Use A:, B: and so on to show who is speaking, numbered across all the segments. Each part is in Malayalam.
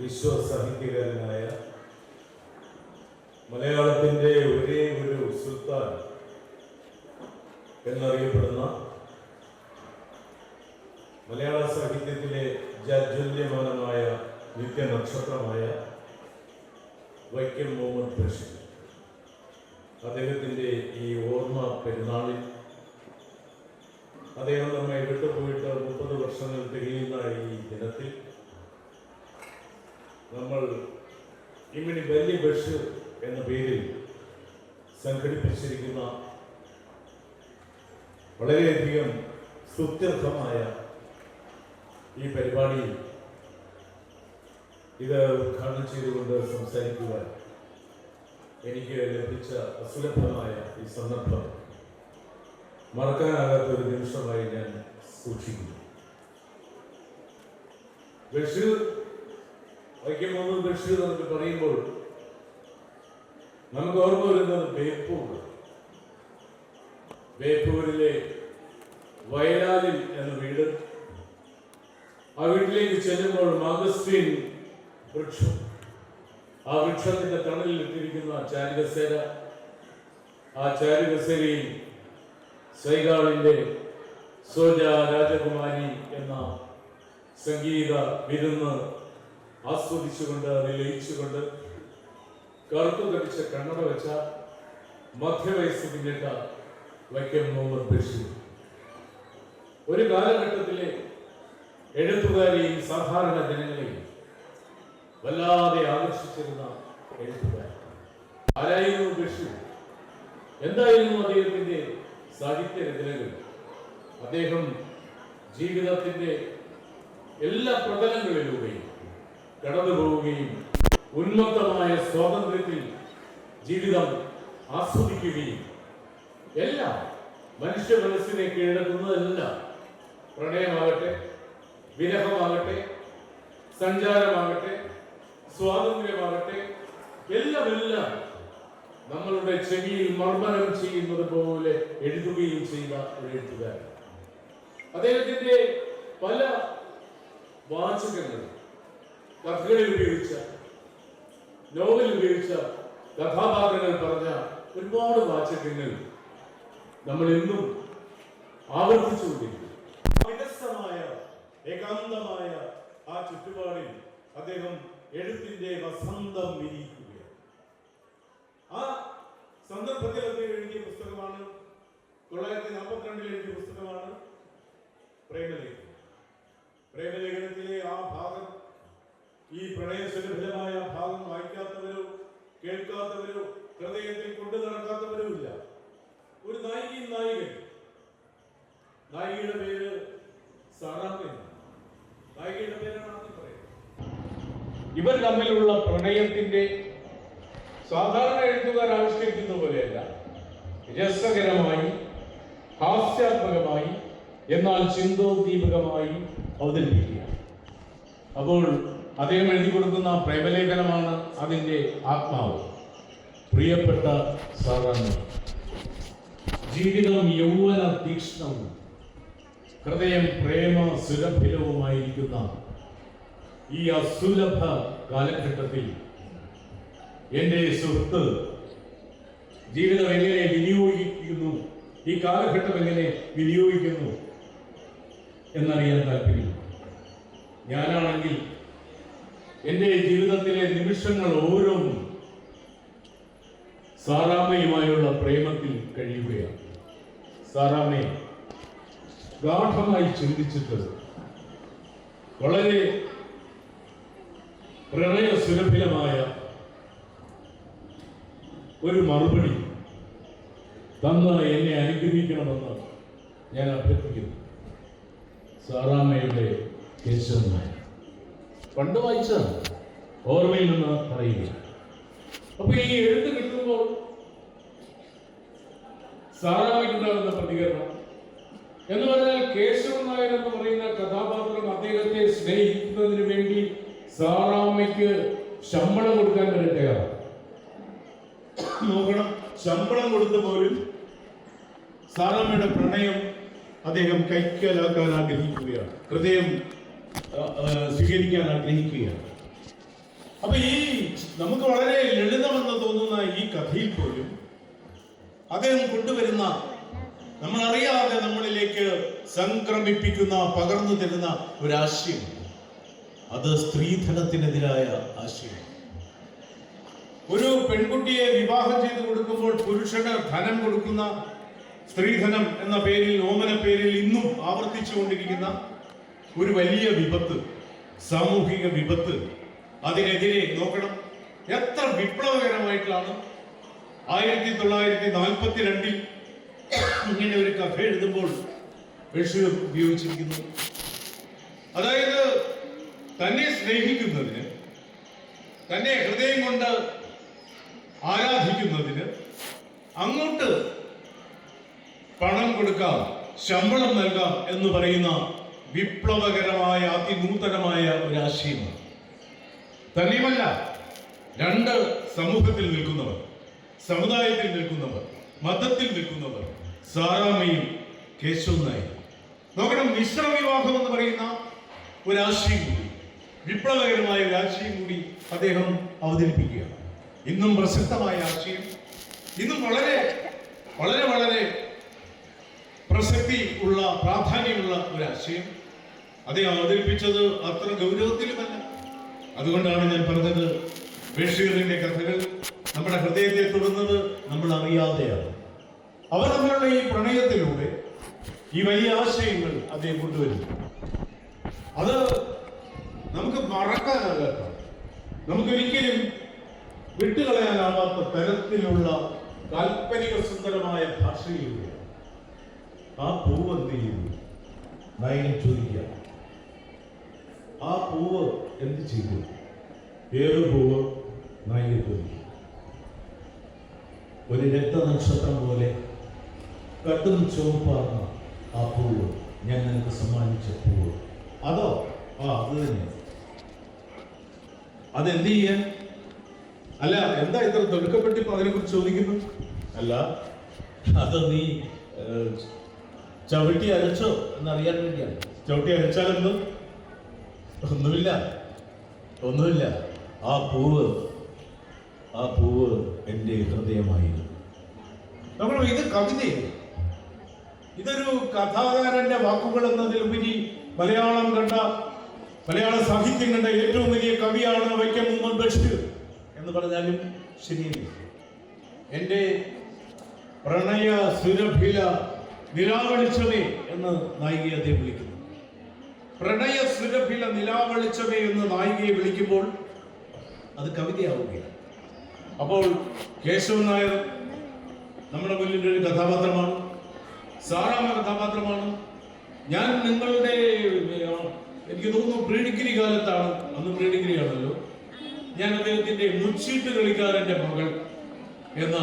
A: വിശ്വസാഹിത്യകാരനായ മലയാളത്തിന്റെ ഒരേ ഒരു സുൽത്താൻ എന്നറിയപ്പെടുന്ന മലയാള സാഹിത്യത്തിലെ ജാജ്വല്യമാനമായ നിത്യനക്ഷത്രമായ വൈക്കം മുഹമ്മദ് ബഷീർ. അദ്ദേഹത്തിന്റെ ഈ ഓർമ്മ പെരുന്നാളിൽ അദ്ദേഹം നമ്മെ വിട്ടുപോയിട്ട് മുപ്പത് വർഷങ്ങൾ തികയുന്ന ഈ ദിനത്തിൽ നമ്മൾ ഇമ്മിനി വലിയ ബഷീർ എന്ന പേരിൽ സംഘടിപ്പിച്ചിരിക്കുന്ന വളരെയധികം സുത്യർത്ഥമായ ഈ പരിപാടിയിൽ ഇത് ഉദ്ഘാടനം ചെയ്തുകൊണ്ട് സംസാരിക്കുവാൻ എനിക്ക് ലഭിച്ച അസുലഭമായ ഈ സന്ദർഭം മറക്കാനാകാത്ത ഒരു നിമിഷമായി ഞാൻ സൂക്ഷിക്കുന്നു. ബഷീർ വൈക്കം മുഹമ്മദ് ബഷീർ എന്നൊക്കെ പറയുമ്പോൾ നമുക്ക് ഓർമ്മ വരുന്നത് ബേപ്പൂർ ബേപ്പൂരിലെ വയലാലിൽ എന്ന വീട്. ആ വീട്ടിലേക്ക് ചെല്ലുമ്പോൾ മാഗസ്തീൻ വൃക്ഷം. ആ വൃക്ഷത്തിന്റെ തണലിൽ ഇട്ടിരിക്കുന്ന ചാരികസേര. ആ ചാരികസേരയിൽ സൈഗാളിന്റെ സോജ രാജകുമാരി എന്ന സംഗീത വിരുന്ന് ആസ്വദിച്ചുകൊണ്ട് ലയിച്ചുകൊണ്ട് കറുത്തു കടിച്ച കണ്ണട വെച്ച മധ്യവയസ്സ് പിന്നിട്ട വൈക്കം മുഹമ്മദ് ബഷീർ. ഒരു കാലഘട്ടത്തിലെ എഴുത്തുകാരെയും സാധാരണ ജനങ്ങളെയും വല്ലാതെ ആകർഷിച്ചിരുന്ന എഴുത്തുകാരൻ. ആരായിരുന്നു ബഷീർ? എന്തായിരുന്നു അദ്ദേഹത്തിന്റെ സാഹിത്യ രചനകൾ? അദ്ദേഹം ജീവിതത്തിന്റെ എല്ലാ പ്രതലങ്ങളിലൂടെയും കടന്നു പോവുകയും ഉന്മത്തമായ സ്വാതന്ത്ര്യത്തിൽ ജീവിതം ആസ്വദിക്കുകയും എല്ലാം മനുഷ്യ മനസ്സിനെ കീഴടക്കുന്നതെല്ലാം പ്രണയമാകട്ടെ വിരഹമാകട്ടെ സഞ്ചാരമാകട്ടെ സ്വാതന്ത്ര്യമാകട്ടെ എല്ലാം എല്ലാം നമ്മളുടെ ചെവിയിൽ മർമ്മനം ചെയ്യുന്നത് പോലെ എഴുതുകയും ചെയ്ത ഒരു എഴുത്തുകാരൻ. അദ്ദേഹത്തിന്റെ പല വാചകങ്ങൾ കഥകളിൽ ഉപയോഗിച്ച നോവൽ ഉപയോഗിച്ച കഥാപാത്രങ്ങൾ പറഞ്ഞ ഒരുപാട് വാചകങ്ങൾ നമ്മൾ എന്നും ആവർത്തിച്ചുകൊണ്ടിരിക്കും വികസമായ ഏകാന്തമായ ആ ചുറ്റുപാടിൽ അദ്ദേഹം എഴുത്തിന്റെ വസന്തം വിരിയിക്കുകയാണ്. ആ സന്ദർഭത്തിൽ അദ്ദേഹം എഴുതിയ പുസ്തകമാണ് തൊള്ളായിരത്തി നാൽപ്പത്തിരണ്ടിൽ എഴുതിയ പുസ്തകമാണ് പ്രേമലേഖനം. പ്രേമലേഖനത്തിലെ ആ ഭാഗം ഈ പ്രണയസുലഭമായ ഭാഗം വായിക്കാത്തവരോ കേൾക്കാത്തവരോ ഹൃദയത്തിൽ കൊണ്ടു നടക്കാത്തവരോ ഇല്ല. ഒരു നായികയും നായികൻ. നായികയുടെ പേര് നായികയുടെ പേരാണ് ഇവർ തമ്മിലുള്ള പ്രണയത്തിന്റെ സാധാരണ എഴുത്തുകാർ ആവിഷ്കരിക്കുന്ന പോലെയല്ല. രസകരമായി ഹാസ്യാത്മകമായി എന്നാൽ ചിന്തോദ്ദീപകമായി അവതരിപ്പിക്കുക അപ്പോൾ അദ്ദേഹം എഴുതി കൊടുക്കുന്ന പ്രേമലേഖനമാണ് അതിന്റെ ആത്മാവ്. പ്രിയപ്പെട്ട സാധാരണ ജീവിതം യൗവന തീക്ഷ്ണവും ഹൃദയം പ്രേമ സുലഭിലവുമായിരിക്കുന്ന ഈ അസുലഭ കാലഘട്ടത്തിൽ എന്റെ സുഹൃത്ത് ജീവിതം എങ്ങനെ വിനിയോഗിക്കുന്നു ഈ കാലഘട്ടം എങ്ങനെ വിനിയോഗിക്കുന്നു എന്നറിയാൻ താല്പര്യം ഞാനാണെങ്കിൽ എന്റെ ജീവിതത്തിലെ നിമിഷങ്ങൾ ഓരോന്നും സാറാമ്മയുമായുള്ള പ്രേമത്തിൽ കഴിയുകയാണ്. സാറാമ്മയെ ഗാഠമായി ചിന്തിച്ചിട്ട് വളരെ പ്രണയ സുലഭിലമായ ഒരു മറുപടി തന്ന് എന്നെ അനുഗ്രഹിക്കണമെന്ന് ഞാൻ അഭ്യർത്ഥിക്കുന്നു. സാറാമ്മയുടെ കേശവൻ നായർ പണ്ട് വായിച്ചതാണ്. ഓർമ്മയിൽ നിന്ന് പറയുക അപ്പൊ ഈ എഴുത്ത് കിട്ടുമ്പോൾ സാറാമ്മയ്ക്കുണ്ടാകുന്ന പ്രതികരണം എന്ന് പറഞ്ഞാൽ കേശവൻ നായർ എന്ന് പറയുന്ന കഥാപാത്രം അദ്ദേഹത്തെ സ്നേഹിക്കുന്നതിന് വേണ്ടി സാറാമ്മയ്ക്ക് ശമ്പളം കൊടുക്കാൻ വരെ തയ്യാറാണ്. നോക്കണം ശമ്പളം കൊടുത്ത പോലും സാറാമ്മയുടെ പ്രണയം അദ്ദേഹം കൈക്കലാക്കാൻ ആഗ്രഹിക്കുകയാണ്. ഹൃദയം സ്വീകരിക്കാൻ ആഗ്രഹിക്കുകയാണ്.
B: അപ്പൊ ഈ നമുക്ക് വളരെ ലളിതമെന്ന് തോന്നുന്ന ഈ കഥയിൽ പോലും അദ്ദേഹം കൊണ്ടുവരുന്ന നമ്മൾ അറിയാതെ നമ്മളിലേക്ക് സംക്രമിപ്പിക്കുന്ന പകർന്നു തരുന്ന ഒരാശയം അത് സ്ത്രീധനത്തിനെതിരായ ആശയം. ഒരു പെൺകുട്ടിയെ വിവാഹം ചെയ്ത് കൊടുക്കുമ്പോൾ പുരുഷന് ധനം കൊടുക്കുന്ന സ്ത്രീധനം എന്ന പേരിൽ ഓമന പേരിൽ ഇന്നും ആവർത്തിച്ചുകൊണ്ടിരിക്കുന്ന ഒരു വലിയ വിപത്ത് സാമൂഹിക വിപത്ത്. അതിനെതിരെ നോക്കണം. എത്ര വിപ്ലവകരമായിട്ടാണ് ആയിരത്തി തൊള്ളായിരത്തി നാൽപ്പത്തി രണ്ടിൽ ഇങ്ങനെ ഒരു കഥ എഴുതുമ്പോൾ ബഷീർ ഉപയോഗിച്ചിരിക്കുന്നു. അതായത് തന്നെ സ്നേഹിക്കുന്നതിന് തന്നെ ഹൃദയം കൊണ്ട് ആരാധിക്കുന്നതിന് അങ്ങോട്ട് പണം കൊടുക്കാം ശമ്പളം നൽകാം എന്ന് പറയുന്ന വിപ്ലവകരമായ അതിനൂതനമായ ഒരു ആശയമാണ്. തന്നെയുമല്ല രണ്ട് സമൂഹത്തിൽ നിൽക്കുന്നവർ സമുദായത്തിൽ നിൽക്കുന്നവർ മതത്തിൽ നിൽക്കുന്നവർ സാറാമയും കേശവും നോക്കണം മിശ്ര വിവാഹം എന്ന് പറയുന്ന ഒരാശയം കൂടി വിപ്ലവകരമായ ഒരു ആശയം കൂടി അദ്ദേഹം അവതരിപ്പിക്കുകയാണ്. ഇന്നും പ്രസക്തമായ ആശയം ഇന്നും വളരെ വളരെ വളരെ പ്രസക്തി ഉള്ള പ്രാധാന്യമുള്ള ഒരു അദ്ദേഹം അവതരിപ്പിച്ചത് അത്ര ഗൗരവത്തിലുമല്ല. അതുകൊണ്ടാണ് ഞാൻ പറഞ്ഞത് ബഷീറിന്റെ കഥകൾ നമ്മുടെ ഹൃദയത്തെ തൊടുന്നത് നമ്മൾ അറിയാതെയാണ്. അവർ തമ്മിലുള്ള ഈ പ്രണയത്തിലൂടെ ഈ വലിയ ആശയങ്ങൾ അദ്ദേഹം കൊണ്ടുവരുന്നു. അത് നമുക്ക് മറക്കാനാകാത്ത നമുക്കൊരിക്കലും വിട്ടുകളയാനാവാത്ത തരത്തിലുള്ള കാൽപ്പനിക സുന്ദരമായ ഭാഷയിലൂടെ ആ പൂവ് എന്ത് ചെയ്യുന്നു ചോദിക്കുക. ആ പൂവ് എന്ത് ചെയ്തു? ഏത് പൂവ് ചോദിക്കും ഒരു രക്തനക്ഷത്രം പോലെ കട്ടും ചുവപ്പാർന്ന ആ പൂവ് ഞാൻ നിനക്ക് സമ്മാനിച്ച പൂവ്. അതോ? ആ അത് തന്നെ അതെന്ത് ചെയ്യാൻ? അല്ല എന്താ ഇത്ര തൊടുക്കപ്പെട്ടി അതിനെ കുറിച്ച് ചോദിക്കുന്നു? അല്ല അത് നീ ചവിട്ടി അരച്ചോ എന്നറിയാൻ വേണ്ടിയാണ്. ചവിട്ടി അരച്ചാലെന്തും ഒന്നുമില്ല. ഒന്നുമില്ല. ആ പൂവ് ആ പൂവ് എന്റെ ഹൃദയമായിരുന്നു. നമ്മൾ ഇത് കവിതയാണ്. ഇതൊരു കഥാകാരന്റെ വാക്കുകൾ എന്നതിലുപരി മലയാളം കണ്ട മലയാള സാഹിത്യം കണ്ട ഏറ്റവും വലിയ കവിയാണ് വൈക്കം മുഹമ്മദ് ബഷീർ എന്ന് പറഞ്ഞാലും ശരിയല്ല? എന്റെ പ്രണയ സുരഭില നിലാവളിച്ചമേ എന്ന് നായികയെ അദ്ദേഹം വിളിക്കുന്നു. പ്രണയ സുരഭില നിലാവളിച്ചമേ എന്ന് നായികയെ വിളിക്കുമ്പോൾ അത് കവിതയാവുകയാണ്. അപ്പോൾ കേശവൻ നായർ നമ്മുടെ മുന്നിൽ ഒരു കഥാപാത്രമാണ്. സാറാമ കഥാപാത്രമാണ്. ഞാൻ നിങ്ങളുടെ എനിക്ക് തോന്നുന്നു പ്രീ ഡിഗ്രി കാലത്താണ് അന്ന് പ്രീ ഡിഗ്രി ആണല്ലോ. ഞാൻ അദ്ദേഹത്തിന്റെ മുച്ചീട്ട് കളിക്കാരന്റെ മകൾ എന്ന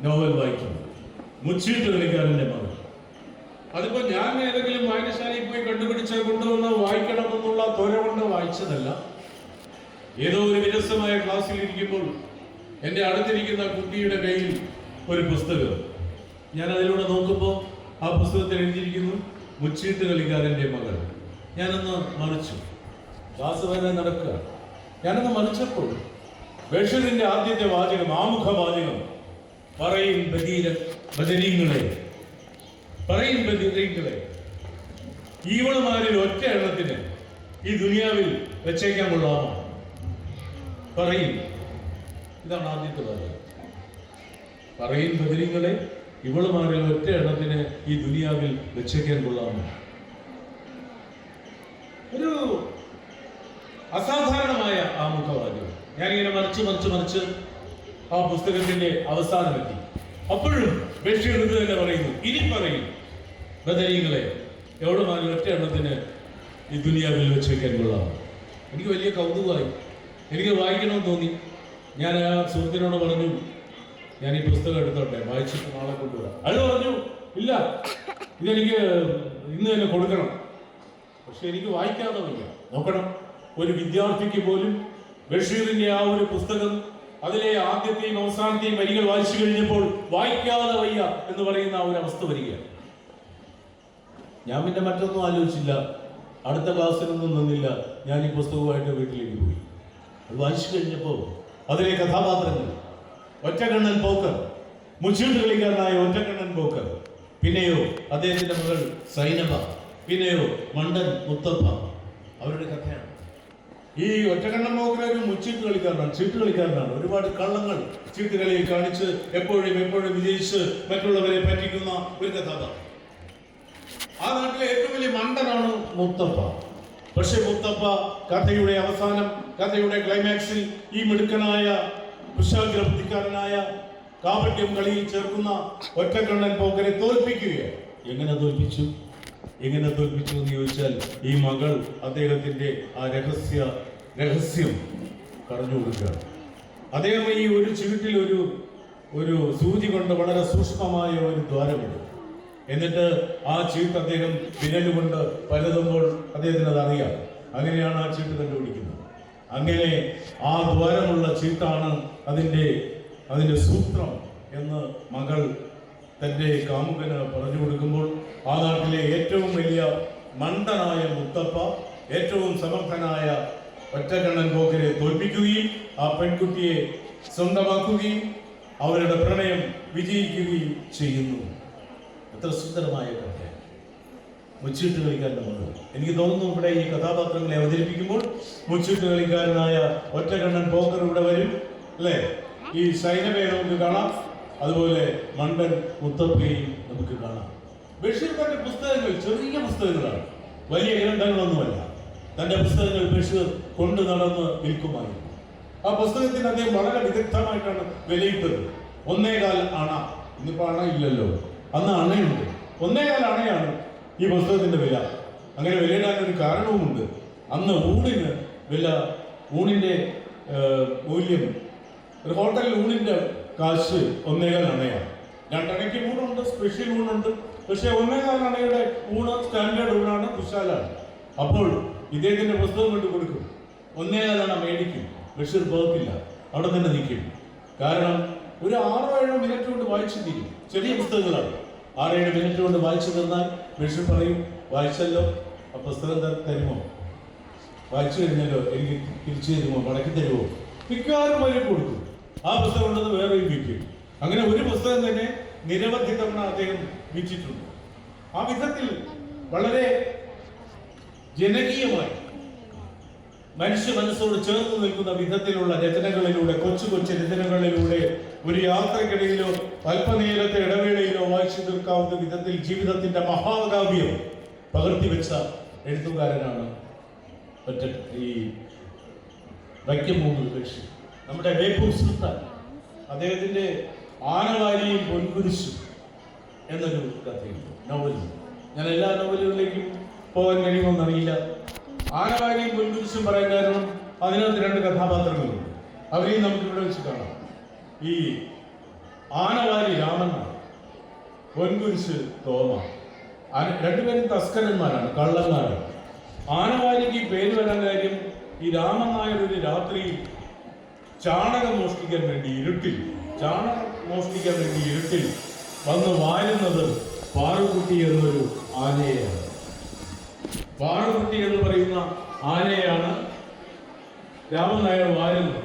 B: നോവൽ വായിക്കുന്നു. മുച്ചീട്ട് കളിക്കാരന്റെ മകൾ. അതിപ്പോ ഞാൻ ഏതെങ്കിലും വായനശാലയിൽ പോയി കണ്ടുപിടിച്ച് കൊണ്ടുവന്ന് വായിക്കണമെന്നുള്ള ത്വര കൊണ്ട് വായിച്ചതല്ല. ഏതോ ഒരു വിരസമായ ക്ലാസ്സിൽ ഇരിക്കുമ്പോൾ എന്റെ അടുത്തിരിക്കുന്ന കുട്ടിയുടെ കയ്യിൽ ഒരു പുസ്തകം. ഞാൻ അതിലൂടെ നോക്കുമ്പോൾ ആ പുസ്തകത്തിൽ എഴുതിയിരിക്കുന്നു മുച്ചീട്ട് കളിക്കാരന്റെ മകൾ. ഞാനൊന്ന് മറിച്ചു. ക്ലാസ് വരെ നടക്കുക. ഞാനൊന്ന് മറിച്ചപ്പോൾ ബഷീറിന്റെ ആദ്യത്തെ വാചകം ആമുഖ വാചകം പറയും ബദീര ബദരീങ്ങളെ. പറയും ബദരീങ്ങളെ ഈവളുമാരിൽ ഒറ്റ എണ്ണത്തിന് ഈ ദുനിയാവിൽ വെച്ചേക്കാൻ കൊള്ളാമോ പറയും. ഇതാണ് ആദ്യത്തെ വാചകം പറയും ബദരീങ്ങളെ ഇവളുമാരിൽ ഒറ്റ എണ്ണത്തിന് ഈ ദുനിയാവിൽ വെച്ചേക്കാൻ കൊള്ളാമോ ഒരു അസാധാരണമായ ആ മുഖവാദ്യം ഞാനിങ്ങനെ മറിച്ച് മറിച്ച് മറിച്ച് ആ പുസ്തകത്തിന്റെ അവസാനമെത്തി അപ്പോഴും ബഷീർ ഇത് തന്നെ പറയുന്നു. ഇനി പറയും ബദരീങ്ങളെ എവിടെ മാറി ഒറ്റ എണ്ണത്തിന് ഈ ദുനിയാവിൽ വെച്ച് വെക്കാൻ കൊള്ളാം. എനിക്ക് വലിയ കൗതുകമായി. എനിക്ക് വായിക്കണമെന്ന് തോന്നി. ഞാൻ ആ സുഹൃത്തിനോട് പറഞ്ഞു ഞാൻ ഈ പുസ്തകം എടുത്തോട്ടെ വായിച്ചിട്ട് നാളെ കൊണ്ടുവരാം. അത് പറഞ്ഞു ഇല്ല ഇതെനിക്ക് ഇന്ന് തന്നെ കൊടുക്കണം. പക്ഷെ എനിക്ക് വായിക്കാതെ വയ്യ. നോക്കണം ഒരു വിദ്യാർത്ഥിക്ക് പോലും ബഷീറിന്റെ ആ ഒരു പുസ്തകം അതിലെ ആദ്യത്തെയും അവസാനത്തെയും വരികൾ വായിച്ചു കഴിഞ്ഞപ്പോൾ വായിക്കാതെ വയ്യ എന്ന് പറയുന്ന ഒരു അവസ്ഥ വരികയാണ്. ഞാൻ പിന്നെ മറ്റൊന്നും ആലോചിച്ചില്ല. അടുത്ത ക്ലാസ്സിനൊന്നും നിന്നില്ല. ഞാൻ ഈ പുസ്തകവുമായിട്ട് വീട്ടിലേക്ക് പോയി. അത് വായിച്ചു കഴിഞ്ഞപ്പോൾ അതിലെ കഥാപാത്രങ്ങൾ ഒറ്റക്കണ്ണൻ പോക്കർ മുച്ചീട്ട് കളിക്കാരനായ ഒറ്റക്കണ്ണൻ പോക്കർ പിന്നെയോ അദ്ദേഹത്തിന്റെ മകൾ സൈനബ പിന്നെയോ മണ്ടൻ മുത്തപ്പ അവരുടെ കഥയാണ്. ഈ ഒറ്റക്കണ്ണം ഒരു മുച്ചീട്ട് കളിക്കാരനാണ് ചീട്ട് കളിക്കാരനാണ്. ഒരുപാട് കള്ളങ്ങൾ ചീട്ട് കളിയിൽ കാണിച്ച് എപ്പോഴും എപ്പോഴും വിജയിച്ച് മറ്റുള്ളവരെ പറ്റിക്കുന്ന ഒരു കഥാപാത്രം. ആ നാട്ടിലെ ഏറ്റവും വലിയ മണ്ടനാണ് മുത്തപ്പ. പക്ഷെ മുത്തപ്പ കഥയുടെ അവസാനം കഥയുടെ ക്ലൈമാക്സിൽ ഈ മിടുക്കനായ കുശാഗ്ര ബുദ്ധിക്കാരനായ കാപട്യം കളിയിൽ ചേർക്കുന്ന ഒറ്റക്കണ്ണൻ പോക്കരെ തോൽപ്പിക്കുകയാണ്. എങ്ങനെ തോൽപ്പിച്ചു? എങ്ങനെ തോൽപ്പിച്ചു എന്ന് ചോദിച്ചാൽ ഈ മകൾ അദ്ദേഹത്തിന്റെ ആ രഹസ്യ രഹസ്യം പറഞ്ഞു കൊടുക്കുകയാണ്. അദ്ദേഹം ഈ ഒരു ചുരുട്ടിൽ ഒരു ഒരു സൂചി കൊണ്ട് വളരെ സൂക്ഷ്മമായ ഒരു ദ്വാരമുണ്ട് എന്നിട്ട് ആ ചീട്ട് അദ്ദേഹം വിരലുകൊണ്ട് പരതുമ്പോൾ അദ്ദേഹത്തിന് അത് അറിയാം. അങ്ങനെയാണ് ആ ചീട്ട് കണ്ടുപിടിക്കുന്നത്. അങ്ങനെ ആ ദ്വാരമുള്ള ചീട്ടാണ് അതിന്റെ അതിന്റെ സൂത്രം എന്ന് മകൾ തന്റെ കാമുകന് പറഞ്ഞു കൊടുക്കുമ്പോൾ ആ നാട്ടിലെ ഏറ്റവും വലിയ മണ്ടനായ മുത്തപ്പ ഏറ്റവും സമർത്ഥനായ ഒറ്റക്കണ്ണൻ പോക്കരെ തോൽപ്പിക്കുകയും ആ പെൺകുട്ടിയെ സ്വന്തമാക്കുകയും അവരുടെ പ്രണയം വിജയിക്കുകയും ചെയ്യുന്നു. എത്ര സുന്ദരമായ കഥയാണ് മുച്ചിട്ട് കളിക്കാരന്റെ മകൾ. എനിക്ക് തോന്നുന്നു ഇവിടെ ഈ കഥാപാത്രങ്ങളെ അവതരിപ്പിക്കുമ്പോൾ മുച്ചിട്ട് കളിക്കാരനായ ഒറ്റക്കണ്ണൻ പോക്കർ ഇവിടെ വരും അല്ലേ? ഈ സൈനവയെ നമുക്ക് കാണാം. അതുപോലെ മണ്ടൻ മുത്തപ്പയും നമുക്ക് കാണാം. ബഷീർ തന്റെ പുസ്തകങ്ങൾ ചെറിയ പുസ്തകങ്ങളാണ്. വലിയ ഗ്രന്ഥങ്ങളൊന്നുമല്ല. തന്റെ പുസ്തകങ്ങൾ ബഷീർ കൊണ്ടു നടന്ന് വിൽക്കുമായിരുന്നു. ആ പുസ്തകത്തിന് അദ്ദേഹം വളരെ വിദഗ്ധമായിട്ടാണ് വിലയിട്ടത്. ഒന്നേകാൽ അണ. ഇന്നിപ്പോ അണ ഇല്ലല്ലോ. അന്ന് അണയുണ്ട്. ഒന്നേകാൽ അണയാണ് ഈ പുസ്തകത്തിന്റെ വില. അങ്ങനെ വിലയിടാൻ ഒരു കാരണവുമുണ്ട്. അന്ന് ഊണിന് വില ഊണിന്റെ മൂല്യം. ഒരു ഹോട്ടലിൽ ഊണിന്റെ കാശ് ഒന്നേകാൽ അണയാണ് രണ്ടണയ്ക്ക് ഊണുണ്ട് സ്പെഷ്യൽ ഊണുണ്ട്. പക്ഷെ ഒന്നേകാൽ അണയുടെ ഊണ് സ്റ്റാൻഡേർഡ് ഊണാണ് കുശാലാണ്. അപ്പോൾ ഇദ്ദേഹത്തിന്റെ പുസ്തകം കൊണ്ട് കൊടുക്കും. ഒന്നേകാൽ അണ മേടിക്കും. ബഷീർ പോകത്തില്ല അവിടെ തന്നെ നിൽക്കും. കാരണം ഒരു ആറോ ഏഴോ മിനിറ്റ് കൊണ്ട് വായിച്ചു തീരും. ചെറിയ പുസ്തകങ്ങളാണ്. ഏഴ് മിനിറ്റ് കൊണ്ട് വായിച്ചു തന്നാൽ ബഷീർ പറയും വായിച്ചല്ലോ. ആ പുസ്തകം തരുമോ? വായിച്ചു കഴിഞ്ഞല്ലോ എനിക്ക് തിരിച്ചു തരുമോ? മടക്കി തരുമോ? മിക്കവാറും വരെ കൊടുക്കും. ആ പുസ്തകം ഉണ്ടെന്ന് വേറെയും വിൽക്കും അങ്ങനെ ഒരു പുസ്തകം തന്നെ നിരവധി തവണ അദ്ദേഹം വിറ്റിട്ടുണ്ട് ആ വിധത്തിൽ വളരെ ജനകീയമായി മനുഷ്യ മനസ്സോട് ചേർന്ന് നിൽക്കുന്ന വിധത്തിലുള്ള രചനകളിലൂടെ കൊച്ചു കൊച്ചു രചനകളിലൂടെ ഒരു യാത്രക്കിടയിലോ അല്പനേരത്തെ ഇടവേളയിലോ വായിച്ചു തീർക്കാവുന്ന വിധത്തിൽ ജീവിതത്തിന്റെ മഹാകാവ്യം പകർത്തിവെച്ച എഴുത്തുകാരനാണ് ഒറ്റ ഈ വൈക്കമൂന്ന് ബഷീർ നമ്മുടെ ബേപ്പൂർ സുൽത്താൻ അദ്ദേഹത്തിന്റെ ആനവാരിയും പൊൻകുരിശും എന്നൊരു കഥയുണ്ട്. നോവൽ ഞാൻ എല്ലാ നോവലുകളിലേക്കും പോകാൻ കഴിയുമെന്നറിയില്ല ആനവാരിയും പൊൻകുരിശും പറയാൻ കാരണം അതിനകത്ത് രണ്ട് കഥാപാത്രങ്ങളുണ്ട്. അവരെയും നമുക്ക് ഇവിടെ വെച്ച് കാണാം. ഈ ആനവാരി രാമനാണ് പൊൻകുരിശ് തോമ. രണ്ടുപേരും തസ്കരന്മാരാണ് കള്ളന്മാരാണ്. ആനവാരിക്ക് പേര് വരാൻ കാര്യം ഈ രാമനായ ഒരു രാത്രി ചാണകം മോഷ്ടിക്കാൻ വേണ്ടി ഇരുട്ടിൽ ചാണകം മോഷ്ടിക്കാൻ വേണ്ടി ഇരുട്ടിൽ വന്ന് വാരുന്നത് പാറുകുട്ടി എന്നൊരു ആനയെയാണ്. പാറുകുട്ടി എന്ന് പറയുന്ന ആനയാണ് രാമൻ നായർ വാരുന്നത്.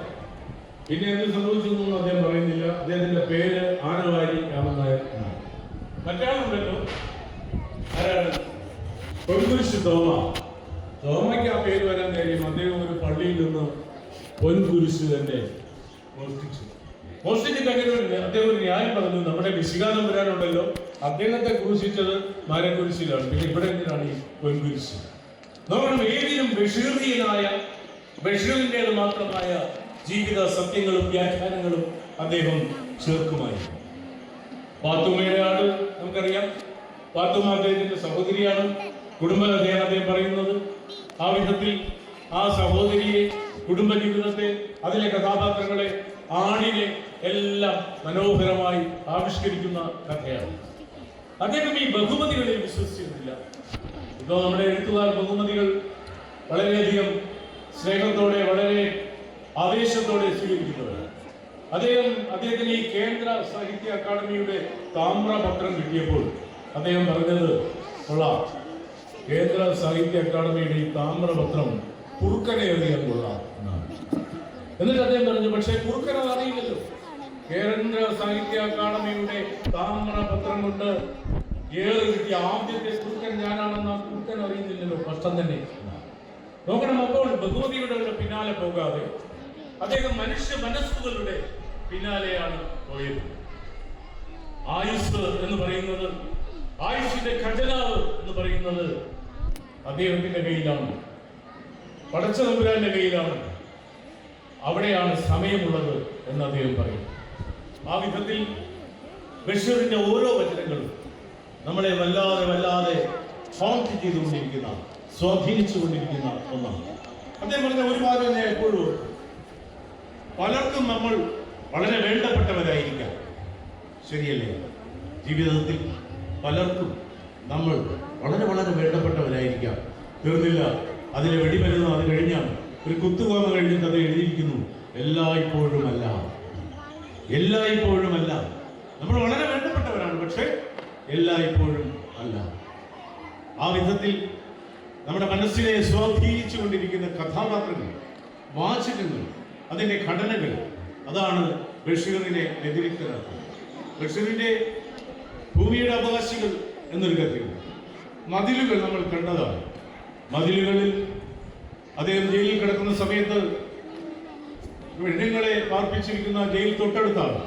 B: പിന്നെ എന്ത് സംഭവിച്ചു എന്നൊന്നും അദ്ദേഹം പറയുന്നില്ല. അദ്ദേഹത്തിന്റെ പേര് ആനവാരി രാമൻ നായർ എന്നാണ്. മറ്റാളുണ്ടല്ലോ ആരാണ്? പൊൻകുരിശ് തോമ. തോമയ്ക്ക് ആ പേര് വരാൻ കാര്യം അദ്ദേഹം ഒരു പള്ളിയിൽ നിന്ന് പൊൻകുരിശ് തന്നെ മോഷ്ടിച്ചു. മോഷ്ടിച്ചിട്ട് അങ്ങനെ ഒരു അദ്ദേഹം ഒരു ന്യായം പറഞ്ഞു നമ്മുടെ വിശികാനം വരാനുണ്ടല്ലോ. അദ്ദേഹത്തെ ക്രൂശിച്ചത് മരക്കുരിശിലാണ്. പിന്നെ ഇവിടെ എന്തിനാണ് ഈ പൊൻകുരിശ് നോക്കണം ഏതിനും ബഷീറിയനായ ബഷീറിന്റെത് മാത്രമായ ജീവിത സത്യങ്ങളും വ്യാഖ്യാനങ്ങളും അദ്ദേഹം ചേർക്കുമായി പാത്തുമ്മയുടെ ആട് നമുക്കറിയാം. പാത്തുമ്മ അദ്ദേഹത്തിന്റെ സഹോദരിയാണ്. കുടുംബകഥയാണ് അദ്ദേഹം പറയുന്നത് ആ വിധത്തിൽ ആ സഹോദരിയെ കുടുംബജീവിതത്തെ അതിലെ കഥാപാത്രങ്ങളെ ആണിനെ എല്ലാം മനോഹരമായി ആവിഷ്കരിക്കുന്ന കഥയാണ്. അദ്ദേഹം ഈ ബഹുമതികളിൽ വിശ്വസിച്ചിരുന്നില്ല. ഇപ്പോൾ നമ്മുടെ എഴുത്തുകാർ ബഹുമതികൾ വളരെയധികം സ്നേഹത്തോടെ വളരെ ആവേശത്തോടെ സ്വീകരിക്കുന്നവരാണ്. അദ്ദേഹം അദ്ദേഹത്തിന് ഈ കേന്ദ്ര സാഹിത്യ അക്കാദമിയുടെ താമ്രപത്രം കിട്ടിയപ്പോൾ അദ്ദേഹം പറഞ്ഞത് കൊള്ളാം. കേന്ദ്ര സാഹിത്യ അക്കാദമിയുടെ ഈ താമ്രപത്രം കുറുക്കനെ എഴുതിയാൽ കൊള്ളാം.
A: എന്നിട്ട് അദ്ദേഹം പറഞ്ഞു പക്ഷേ കുറുക്കനത് അറിയില്ലല്ലോ. കേന്ദ്ര സാഹിത്യ അക്കാദമിയുടെ താമ്രപത്രം കൊണ്ട് ഏറെ കിട്ടിയ ആദ്യത്തെ കുറുക്കൻ ഞാനാണെന്ന് ആ കുറുക്കൻ അറിയുന്നില്ലല്ലോ. കഷ്ടം തന്നെ. നോക്കണം അപ്പോൾ ഭഗവതിയുടെ പിന്നാലെ പോകാതെ അദ്ദേഹം മനുഷ്യ മനസ്സുകളുടെ പിന്നാലെയാണ് പോയത്. ആയുസ് എന്ന് പറയുന്നത് ആയുഷിന്റെ ഖജനാവ് എന്ന് പറയുന്നത് അദ്ദേഹത്തിന്റെ കയ്യിലാണ്. പടച്ച നമ്പുരാന്റെ കയ്യിലാണ്. അവിടെയാണ് സമയമുള്ളത് എന്ന് അദ്ദേഹം പറയും. ആ വിധത്തിൽ ബഷീറിന്റെ ഓരോ വചനങ്ങളും നമ്മളെ വല്ലാതെ വല്ലാതെ ഹോണ്ട് ചെയ്തുകൊണ്ടിരിക്കുന്ന സ്വാധീനിച്ചുകൊണ്ടിരിക്കുന്ന ഒന്നാണ്. അദ്ദേഹം പറഞ്ഞ ഒരുപാട് തന്നെ എപ്പോഴും പലർക്കും നമ്മൾ വളരെ വേണ്ടപ്പെട്ടവരായിരിക്കാം. ശരിയല്ലേ? ജീവിതത്തിൽ പലർക്കും നമ്മൾ വളരെ വളരെ വേണ്ടപ്പെട്ടവരായിരിക്കാം. തീർന്നില്ല. അതിലെ വെടിമരുന്ന് അത് കഴിഞ്ഞാൽ ഒരു കുത്തുകോമ കഴിഞ്ഞിട്ട് അത് എഴുതിയിരിക്കുന്നു. എല്ലായ്പ്പോഴുമല്ല. എല്ലായ്പ്പോഴുമല്ല. നമ്മൾ വളരെ വേണ്ടപ്പെട്ടവരാണ് പക്ഷേ എല്ലായ്പ്പോഴും അല്ല. ആ വിധത്തിൽ നമ്മുടെ മനസ്സിനെ സ്വാധീനിച്ചു കൊണ്ടിരിക്കുന്ന കഥാപാത്രങ്ങൾ വാചകങ്ങൾ അതിന്റെ ഘടനകൾ അതാണ് ബഷീറിനെ വ്യതിരിക്തരാക്കുന്നത്. ബഷീറിന്റെ ഭൂമിയുടെ അവകാശികൾ എന്നൊരു കഥയുണ്ട് മതിലുകൾ നമ്മൾ കണ്ടതാണ്. മതിലുകളിൽ അദ്ദേഹം ജയിലിൽ കിടക്കുന്ന സമയത്ത് പെണ്ണുങ്ങളെ പാർപ്പിച്ചിരിക്കുന്ന ജയിൽ തൊട്ടടുത്താണ്.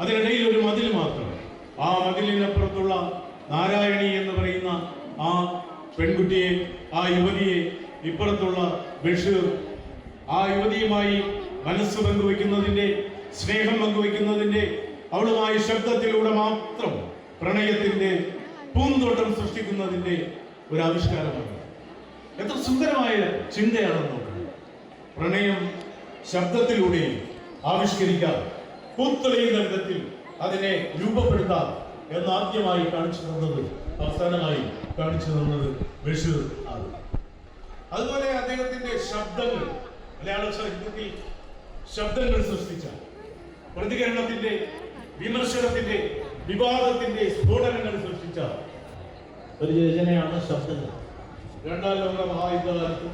A: അതിനിടയിൽ ഒരു മതിൽ മാത്രം. ആ മതിലിനപ്പുറത്തുള്ള നാരായണി എന്ന് പറയുന്ന ആ പെൺകുട്ടിയെ ആ യുവതിയെ ഇപ്പുറത്തുള്ള ബഷീർ ആ യുവതിയുമായി മനസ്സ് പങ്കുവെക്കുന്നതിന്റെ സ്നേഹം പങ്കുവെക്കുന്നതിന്റെ അവളുമായി ശബ്ദത്തിലൂടെ മാത്രം പ്രണയത്തിന്റെ പൂന്തോട്ടം സൃഷ്ടിക്കുന്നതിന്റെ ഒരു ആവിഷ്കാരമാണ്. എത്ര സുന്ദരമായ ചിന്തയാണെന്ന് പ്രണയം ശബ്ദത്തിലൂടെ ആവിഷ്കരിക്കാം. പൂത്തെളിയുന്ന വിധത്തിൽ അതിനെ രൂപപ്പെടുത്താം എന്ന് ആദ്യമായി കാണിച്ചു തന്നത് അവസാനമായി കാണിച്ചു തന്നത് ബഷീർ ആണ്. അതുപോലെ അദ്ദേഹത്തിന്റെ ശബ്ദങ്ങൾ മലയാള സാഹിത്യത്തിൽ ശബ്ദങ്ങൾ സൃഷ്ടിച്ച പ്രതികരണത്തിന്റെ വിമർശനത്തിന്റെ വിവാദത്തിന്റെ സ്ഫോടനങ്ങൾ സൃഷ്ടിച്ച ഒരു രചനയാണ് ശബ്ദങ്ങൾ. രണ്ടാം ലോക മഹായുദ്ധകാലത്ത്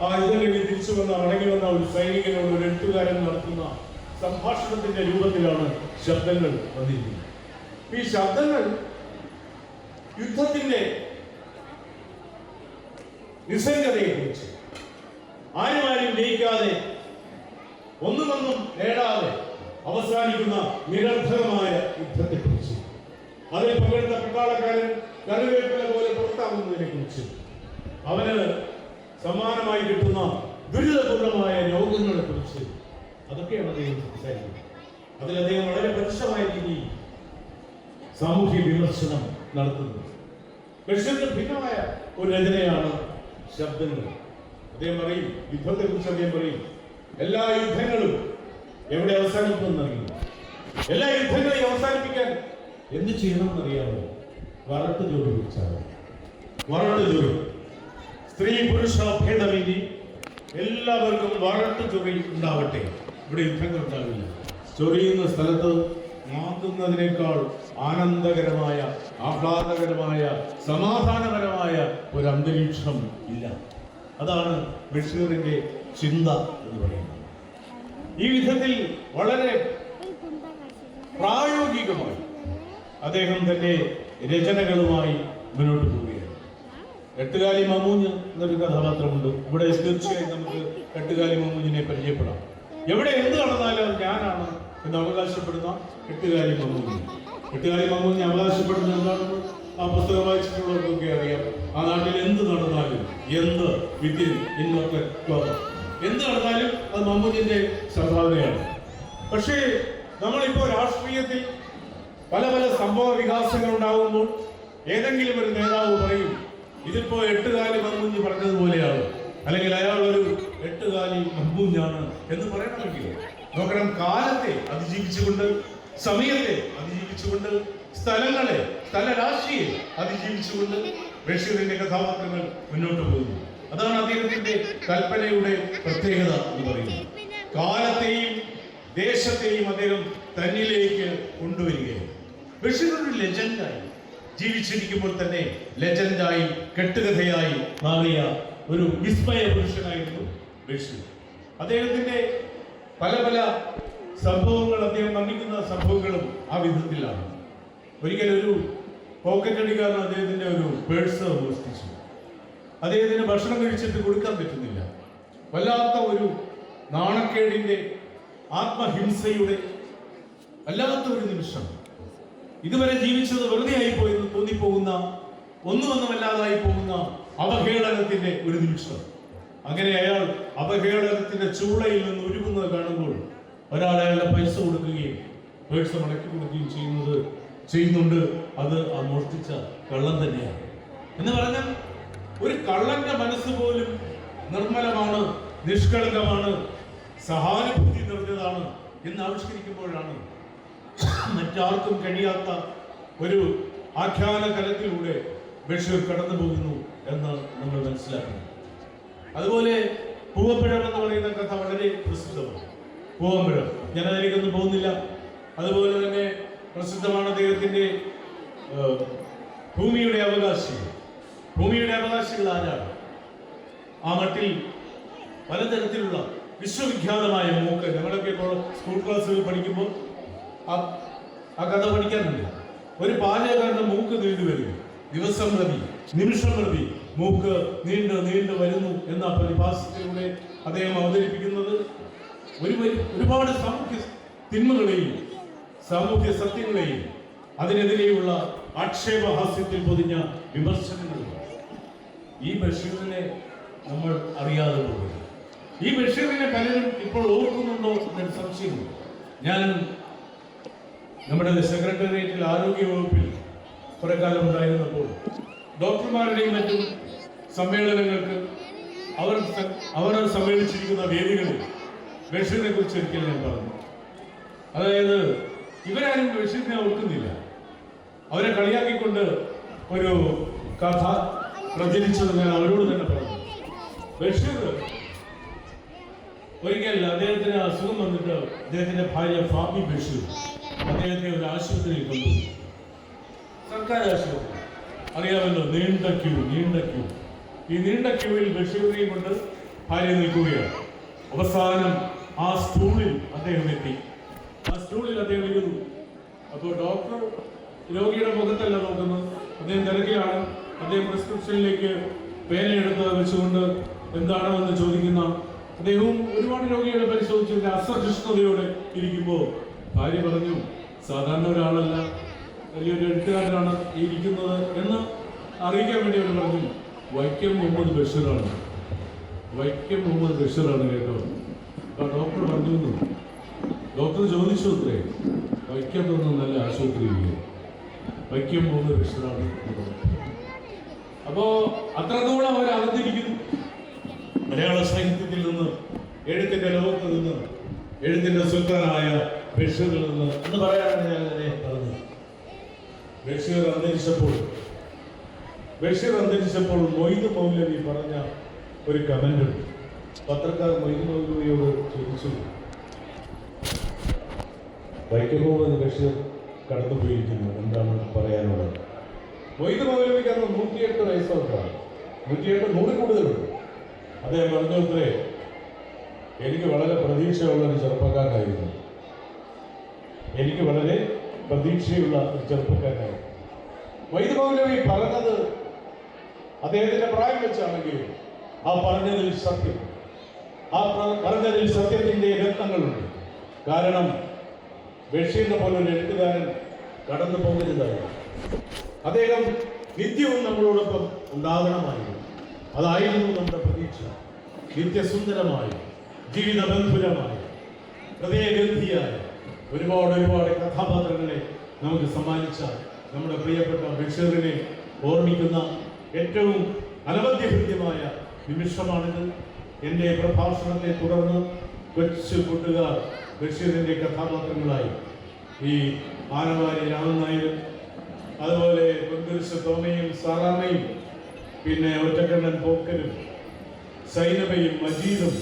A: ആ യുദ്ധം കഴിഞ്ഞ് തിരിച്ചു വന്ന മടങ്ങി വന്ന ഒരു സൈനികനോട് ഒരു എഴുത്തുകാരൻ നടത്തുന്ന സംഭാഷണത്തിന്റെ രൂപത്തിലാണ് ശബ്ദങ്ങൾ വന്നിരിക്കുന്നത്. ഈ ശബ്ദങ്ങൾ യുദ്ധത്തിന്റെ നിസ്സംഗതയെക്കുറിച്ച് ആരും ആരും ജയിക്കാതെ ഒന്നുമൊന്നും നേടാതെ അവസാനിക്കുന്ന നിരർത്ഥകമായ യുദ്ധത്തെക്കുറിച്ച് അതിൽ പങ്കെടുത്ത പട്ടാളക്കാരൻ കറിവേപ്പില പോലെ പുറത്താകുന്നതിനെ കുറിച്ച് അവന് സമാനമായി കിട്ടുന്ന ദുരിതപൂർണമായ രോഗങ്ങളെ കുറിച്ച് അതൊക്കെയാണ് അദ്ദേഹം സംസാരിക്കുന്നത്. അതിൽ അദ്ദേഹം വളരെ പരുഷമായ രീതിയിൽ സാമൂഹ്യ വിമർശനം നടത്തുന്നത് ബഷീറിന് ഭിന്നമായ ഒരു രചനയാണ് ശബ്ദങ്ങൾ. അദ്ദേഹം പറയും യുദ്ധത്തെ കുറിച്ച് അദ്ദേഹം പറയും എല്ലാ യുദ്ധങ്ങളും എവിടെ അവസാനിക്കുമെന്ന് അറിയില്ല. എല്ലാ യുദ്ധങ്ങളെയും അവസാനിപ്പിക്കാൻ എന്ത് ചെയ്യണം അറിയാമോ വരട്ട് ജോലി വിളിച്ചാൽ വരട്ട് ജോലി. സ്ത്രീ പുരുഷ ഭേദമില്ല എല്ലാവർക്കും വരട്ട് ചൊറി ഉണ്ടാവട്ടെ. ഇവിടെ യുദ്ധങ്ങൾ ഉണ്ടാവില്ല. ചൊറിയുന്ന സ്ഥലത്ത് മാന്തുന്നതിനേക്കാൾ ആനന്ദകരമായ ആഹ്ലാദകരമായ സമാധാനപരമായ ഒരു അന്തരീക്ഷം ഇല്ല. അതാണ് ബഷീറിന്റെ ചിന്ത എന്ന് പറയുന്നത്. ഈ വിധത്തിൽ വളരെ പ്രായോഗികമായി അദ്ദേഹം തന്റെ രചനകളുമായി മുന്നോട്ട് പോവുകയാണ്. എട്ടുകാലി മമൂഞ്ഞ് എന്നൊരു കഥാപാത്രമുണ്ട്. ഇവിടെ തീർച്ചയായും നമുക്ക് എട്ടുകാലി മമൂഞ്ഞിനെ പരിചയപ്പെടാം. എവിടെ എന്ത് നടന്നാലും ഞാനാണ് എന്ന് അവകാശപ്പെടുന്ന എട്ടുകാലി മമൂഞ്ഞ്. എട്ടുകാലി മമൂഞ്ഞ് അവകാശപ്പെടുന്ന എന്താണെന്ന് ആ പുസ്തകം വായിച്ചിട്ടുള്ളവർക്കൊക്കെ അറിയാം. ആ നാട്ടിൽ എന്ത് നടന്നാലും എന്ത് വിത്തിൻ ഇന്നൊക്കെ എന്ത് നടന്നാലും അത് മമ്മൂഞ്ഞിന്റെ സംഭാവനയാണ്. പക്ഷേ നമ്മളിപ്പോ രാഷ്ട്രീയത്തിൽ പല പല സംഭവ വികാസങ്ങൾ ഉണ്ടാകുമ്പോൾ ഏതെങ്കിലും ഒരു നേതാവ് പറയും ഇതിപ്പോ എട്ടുകാലി മമ്മൂഞ്ഞ് പറഞ്ഞതുപോലെയാണ്. അല്ലെങ്കിൽ അയാൾ ഒരു എട്ടുകാലി മമ്മൂഞ്ഞാണ് എന്ന് പറയണമെങ്കിൽ നോക്കണം കാലത്തെ അതിജീവിച്ചുകൊണ്ട് സമയത്തെ അതിജീവിച്ചുകൊണ്ട് സ്ഥലങ്ങളെ സ്ഥലരാശിയെ അതിജീവിച്ചുകൊണ്ട് ബഷീറിന്റെ കഥാപാത്രങ്ങൾ മുന്നോട്ട് പോകുന്നു. അതാണ് അദ്ദേഹത്തിന്റെ കൽപ്പനയുടെ പ്രത്യേകത എന്ന് പറയുന്നത്. കാലത്തെയും ദേശത്തെയും അദ്ദേഹം തന്നിലേക്ക് കൊണ്ടുവരികയാണ്. ബഷീർ ഒരു ലെജൻഡായി ജീവിച്ചിരിക്കുമ്പോൾ തന്നെ ലെജൻഡായി കെട്ടുകഥയായി മാറിയ ഒരു വിസ്മയ പുരുഷനായിരുന്നു ബഷീർ
B: അദ്ദേഹത്തിന്റെ പല പല സംഭവങ്ങൾ അദ്ദേഹം വർണിക്കുന്ന സംഭവങ്ങളും ആ വിധത്തിലാണ്. ഒരിക്കലും ഒരു പോക്കറ്റ് അടിക്കാരൻ അദ്ദേഹത്തിന്റെ ഒരു പേഴ്സ് മോഷ്ടിച്ചു അദ്ദേഹത്തിന് ഭക്ഷണം കഴിച്ചിട്ട് കൊടുക്കാൻ പറ്റുന്നില്ല. വല്ലാത്ത ഒരു നാണക്കേടിന്റെ ആത്മഹിംസയുടെ വല്ലാത്ത ഒരു നിമിഷം. ഇതുവരെ ജീവിച്ചത് വെറുതെ ആയി എന്ന് തോന്നിപ്പോകുന്ന ഒന്നുമൊന്നുമല്ലാതായി പോകുന്ന അവഹേളനത്തിന്റെ ഒരു നിമിഷം. അങ്ങനെ അയാൾ അവഹേളനത്തിന്റെ ചൂളയിൽ നിന്ന് ഉരുകുന്നത് കാണുമ്പോൾ ഒരാൾ അയാളുടെ പൈസ കൊടുക്കുകയും പേഴ്സ് മടക്കി കൊടുക്കുകയും ചെയ്യുന്നത് ചെയ്യുന്നുണ്ട്. അത് ആ മോഷ്ടിച്ച കള്ളം തന്നെയാണ്. എന്ന് പറഞ്ഞാൽ ഒരു കള്ളന്റെ മനസ്സ് പോലും നിർമ്മലമാണ് നിഷ്കളങ്കമാണ് സഹാനുഭൂതി നിറഞ്ഞതാണ് എന്ന് ആവിഷ്കരിക്കുമ്പോഴാണ് മറ്റാർക്കും കഴിയാത്ത ഒരു ആഖ്യാന കലത്തിലൂടെ ബഷീർ കടന്നു പോകുന്നു എന്ന് നമ്മൾ മനസ്സിലാക്കുന്നു. അതുപോലെ പൂവപ്പഴം എന്ന് പറയുന്ന കഥ വളരെ പ്രസിദ്ധമാണ്. പൂവമ്പഴം ഞാൻ അതിലേക്കൊന്നും പോകുന്നില്ല. അതുപോലെ തന്നെ പ്രസിദ്ധമാണ് അദ്ദേഹത്തിന്റെ ഭൂമിയുടെ അവകാശി. ഭൂമിയുടെ അവകാശികൾ ആരാണ്? ആ മട്ടിൽ പലതരത്തിലുള്ള വിശ്വവിഖ്യാതമായ മൂക്ക്. ഞങ്ങളൊക്കെ സ്കൂൾ ക്ലാസ്സുകൾ പഠിക്കുമ്പോൾ ആ കഥ പഠിക്കാനുണ്ട്. ഒരു പാചകക്കാരന്റെ മൂക്ക് നീണ്ടു വരും. ദിവസം പ്രതി നിമിഷം പ്രതി മൂക്ക് നീണ്ട് നീണ്ടു വരുന്നു എന്ന പ്രതിഭാസത്തിലൂടെ അദ്ദേഹം അവതരിപ്പിക്കുന്നത്. ഒരു ഒരുപാട് സാമൂഹ്യ തിന്മകളെയും സാമൂഹ്യ സത്യങ്ങളെയും അതിനെതിരെയുള്ള ആക്ഷേപഹാസ്യത്തിൽ പൊതിഞ്ഞ വിമർശനങ്ങളും ഈ ബഷീറിനെ നമ്മൾ അറിയാതെ പോകുന്നു. ഈ ബഷീറിനെ പലരും ഇപ്പോൾ ഓർക്കുന്നുണ്ടോ എന്നൊരു സംശയമുണ്ട്. ഞാൻ നമ്മുടെ സെക്രട്ടേറിയറ്റിൽ ആരോഗ്യ വകുപ്പിൽ കുറെ കാലം ഉണ്ടായിരുന്നപ്പോൾ ഡോക്ടർമാരുടെയും മറ്റും സമ്മേളനങ്ങൾക്ക് അവർ അവർ സമ്മേളിച്ചിരിക്കുന്ന വേദികളിൽ ബഷീറിനെ കുറിച്ച് ഒരിക്കൽ ഞാൻ പറഞ്ഞു. അതായത് ഇവരാരും ബഷീറിനെ ഓർക്കുന്നില്ല. അവരെ കളിയാക്കിക്കൊണ്ട് ഒരു കഥ പ്രചരിച്ചത് ഞാൻ അവരോട് തന്നെ പറഞ്ഞു. ബഷീർ ഒരിക്കൽ അദ്ദേഹത്തിന് അസുഖം വന്നിട്ട് അദ്ദേഹത്തിന്റെ ഭാര്യ ഫാബി ബഷീർ അദ്ദേഹത്തെ ഒരു ആശുപത്രിയിൽ കൊണ്ടുപോയി. സർക്കാർ ആശുപത്രി. അറിയാമല്ലോ നീണ്ട ക്യൂ നീണ്ട ക്യൂ. ഈ നീണ്ട ക്യൂവിൽ ബഷീറിനെയും കൊണ്ട് ഭാര്യ നിൽക്കുകയാണ്. അവസാനം ആ സ്റ്റൂളിൽ അദ്ദേഹം എത്തി. ആ സ്റ്റൂളിൽ അദ്ദേഹം ഇരുന്നു അപ്പോൾ ഡോക്ടർ രോഗിയുടെ മുഖത്തല്ല നോക്കുന്നത്. അദ്ദേഹം തിരക്കിലാണ്. അദ്ദേഹം പ്രിസ്ക്രിപ്ഷനിലേക്ക് പേനയെടുത്ത് വെച്ചുകൊണ്ട് എന്താണോ എന്ന് ചോദിക്കുന്ന അദ്ദേഹവും ഒരുപാട് രോഗികളെ പരിശോധിച്ചതിന്റെ അസഹിഷ്ണുതയോടെ ഇരിക്കുമ്പോൾ ഭാര്യ പറഞ്ഞു സാധാരണ ഒരാളല്ല. വലിയൊരു എഴുത്തുകാരനാണ് ഇരിക്കുന്നത് എന്ന് അറിയിക്കാൻ വേണ്ടി അവർ പറഞ്ഞു വൈക്കം മുഹമ്മദ് ബഷീറാണ്. വൈക്കം മുഹമ്മദ് ബഷീറാണ് കേട്ടോ. അപ്പൊ ഡോക്ടർ പറഞ്ഞു. ഡോക്ടർ ചോദിച്ചു അത്രേ വൈക്കം തന്നെ നല്ല ആശുപത്രിയില്ലേ വൈക്കം മുഹമ്മദ് ബഷീറാണ്. എന്ന് അപ്പോ അത്രത്തോളം അവർ അകത്തിരിക്കുന്നു മലയാള സാഹിത്യത്തിൽ നിന്ന് എഴുത്തിന്റെ ലോകത്ത് നിന്ന് എഴുത്തിന്റെ സുൽത്താനായ ബഷീറിൽ നിന്ന് എന്ന് പറയാനാണ് ഞാൻ പറഞ്ഞത്. ബഷീർ അന്തരിച്ചപ്പോൾ ബഷീർ അന്തരിച്ചപ്പോൾ മൊയ്ത് മൗലവി പറഞ്ഞ ഒരു കമന്റ് പത്രക്കാർ മൊയ്ത് മൗലവിയോട് ചോദിച്ചു. വൈക്കമുഹമ്മദ് ബഷീർ കടന്നുപോയിരിക്കുന്നു. എന്താണ് പറയാനുള്ളത്? മൊയ്ത് മൗലവിക്ക് അന്ന് നൂറ്റിയെട്ട് വയസ്സൊക്കെയാണ് നൂറ്റിയെട്ട് നൂറിൽ കൂടുതലുണ്ട്. അദ്ദേഹം പറഞ്ഞു അത്രേ എനിക്ക് വളരെ പ്രതീക്ഷയുള്ള ഒരു ചെറുപ്പക്കാരനായിരുന്നു. എനിക്ക് വളരെ പ്രതീക്ഷയുള്ള ഒരു ചെറുപ്പക്കാരനാണ്. വൈദ്യ പറഞ്ഞത് അദ്ദേഹത്തിന്റെ പ്രായം വെച്ചാണെങ്കിൽ ആ പറഞ്ഞതിൽ സത്യം. ആ പറഞ്ഞതിൽ സത്യത്തിന്റെ രത്നങ്ങളുണ്ട്. കാരണം ബഷീറിനെ പോലെ ഒരു എഴുത്തുകാരൻ കടന്നു പോകരുതായിരുന്നു അദ്ദേഹം നിത്യവും നമ്മളോടൊപ്പം ഉണ്ടാകണമായിരുന്നു. അതായിരുന്നു നമ്മുടെ പ്രതീക്ഷ. നിത്യസുന്ദരമായി ജീവിതബന്ധുരമായി ഹൃദയഗന്ധിയായ. ഒരുപാട് ഒരുപാട് കഥാപാത്രങ്ങളെ നമുക്ക് സമ്മാനിച്ച നമ്മുടെ പ്രിയപ്പെട്ട ബഷീറിനെ ഓർമ്മിക്കുന്ന ഏറ്റവും അനവധ്യഹൃദ്യമായ നിമിഷമാണിത്. എന്റെ പ്രഭാഷണത്തെ തുടർന്ന് കൊച്ചു കൂട്ടുകാർ ബഷീറിന്റെ കഥാപാത്രങ്ങളായി ഈ ആനവാരി രാമൻ നായരും അതുപോലെ പൊൻകുരിശ് തോമയും സാറാമയും പിന്നെ ഒറ്റക്കണ്ണൻ പോക്കരും സൈനബയും മജീദും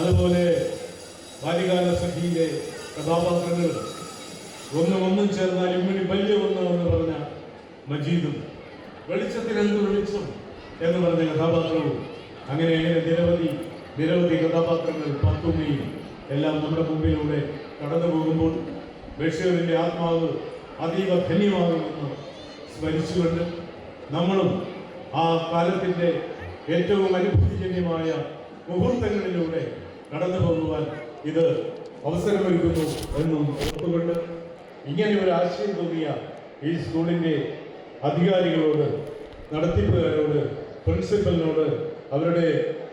B: അതുപോലെ ബാല്യകാല സഖിയിലെ കഥാപാത്രങ്ങൾ ഒന്നും ഒന്നും ചേർന്നാൽ ഇമ്മിണി വലിയ ഒന്ന് എന്ന് പറഞ്ഞ മജീദും വെളിച്ചത്തിൽ എന്ത് വെളിച്ചം എന്ന് പറഞ്ഞ കഥാപാത്രവും അങ്ങനെ നിരവധി
A: നിരവധി കഥാപാത്രങ്ങൾ പത്തുമ്മയും എല്ലാം നമ്മുടെ മുമ്പിലൂടെ കടന്നു പോകുമ്പോൾ ബഷീറിന്റെ ആത്മാവ് അതീവ ധന്യമാകുമെന്ന് സ്മരിച്ചുകൊണ്ട് നമ്മളും ആ കാലത്തിന്റെ ഏറ്റവും അനുഭൂതിജന്യമായ മുഹൂർത്തങ്ങളിലൂടെ കടന്നു പോകുവാൻ ഇത് അവസരമൊരുക്കുന്നു എന്നും ഓർത്തുകൊണ്ട് ഇങ്ങനെ ഒരു ആശയം തോന്നിയ ഈ സ്കൂളിന്റെ അധികാരികളോട് നടത്തിപ്പുകാരോട് പ്രിൻസിപ്പലിനോട് അവരുടെ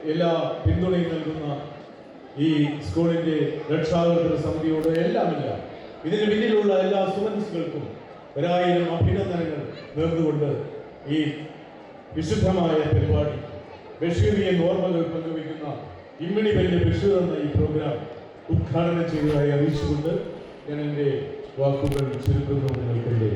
A: എല്ലാ പിന്തുണയും നൽകുന്ന ഈ സ്കൂളിന്റെ രക്ഷാകർത്തൃ സമിതിയോട് എല്ലാമില്ല. ഇതിന് പിന്നിലുള്ള എല്ലാ സ്റ്റുഡൻസുകൾക്കും ഒരായിരം അഭിനന്ദനങ്ങൾ നേർന്നുകൊണ്ട് ഈ വിശുദ്ധമായ പരിപാടി ബഷീറിയൻ ഓർമ്മകൾ പങ്കുവയ്ക്കുന്ന ഇമ്മിണി വലിയ ബഷീർ എന്ന ഈ പ്രോഗ്രാം ഉദ്ഘാടനം ചെയ്തതായി അറിയിച്ചുകൊണ്ട് ഞാൻ എന്റെ വാക്കുകൾ ചുരുക്കുന്നു നിങ്ങൾക്കെന്റെ